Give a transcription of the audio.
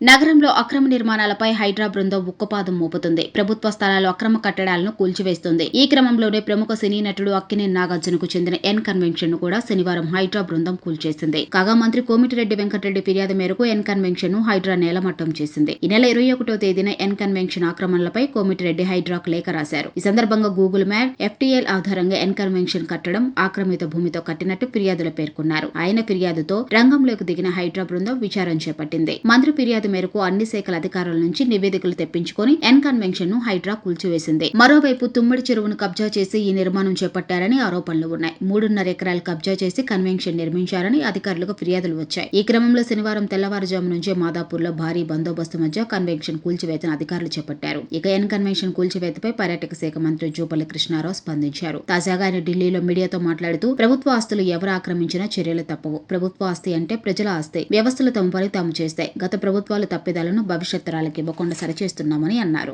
నగరంలో అక్రమ నిర్మాణాలపై హైడ్రా బృందం ఉక్కుపాదం మోపుతుంది. ప్రభుత్వ స్థలాలు అక్రమ కట్టడాలను కూల్చివేస్తుంది. ఈ క్రమంలోనే ప్రముఖ సినీ నటుడు అక్కినేని నాగార్జునకు చెందిన ఎన్ కన్వెన్షన్ను కూడా శనివారం హైడ్రా బృందం కూల్చేసింది. కాగా మంత్రి కోమిటిరెడ్డి వెంకటరెడ్డి ఫిర్యాదు మేరకు ఎన్ కన్వెన్షన్ను హైడ్రా నేలమట్టం చేసింది. ఈ నెల ఇరవై ఒకటో తేదీన ఎన్ కన్వెన్షన్ ఆక్రమణలపై కోమిటిరెడ్డి హైడ్రాకు లేఖ రాశారు. ఈ సందర్భంగా గూగుల్ మ్యాప్ ఎఫ్టీఎల్ ఆధారంగా ఎన్ కన్వెన్షన్ కట్టడం ఆక్రమిత భూమితో కట్టినట్టు ఫిర్యాదులో పేర్కొన్నారు. ఆయన ఫిర్యాదుతో రంగంలోకి దిగిన హైడ్రా బృందం విచారణ చేపట్టింది. మంత్రి ఫిర్యాదు మేరకు అన్ని శాఖల అధికారుల నుంచి నివేదికలు తెప్పించుకొని ఎన్ కన్వెన్షన్ను హైడ్రా కూల్చివేసింది. మరోవైపు తుమ్మడి చెరువును కబ్జా చేసి ఈ నిర్మాణం చేపట్టారని ఆరోపణలు ఉన్నాయి. మూడున్నర ఎకరాలు కబ్జా చేసి కన్వెన్షన్ నిర్మించారని అధికారులకు ఫిర్యాదులు వచ్చాయి. ఈ క్రమంలో శనివారం తెల్లవారుజాము నుంచే మాదాపూర్లో భారీ బందోబస్తు మధ్య కన్వెన్షన్ కూల్చివేతను అధికారులు చేపట్టారు. ఇక ఎన్ కన్వెన్షన్ కూల్చివేతపై పర్యాటక శాఖ మంత్రి జూపల్లి కృష్ణారావు స్పందించారు. తాజాగా ఆయన ఢిల్లీలో మీడియాతో మాట్లాడుతూ ప్రభుత్వ ఆస్తులు ఎవరు ఆక్రమించినా చర్యలు తప్పవు. ప్రభుత్వ ఆస్తి అంటే ప్రజల ఆస్తి. వ్యవస్థలు తమ పని తాము చేస్తాయి. గత ప్రభుత్వాలు తప్పిదాలను భవిష్యత్ తరాలకు ఇవ్వకుండా సరిచేస్తున్నామని అన్నారు.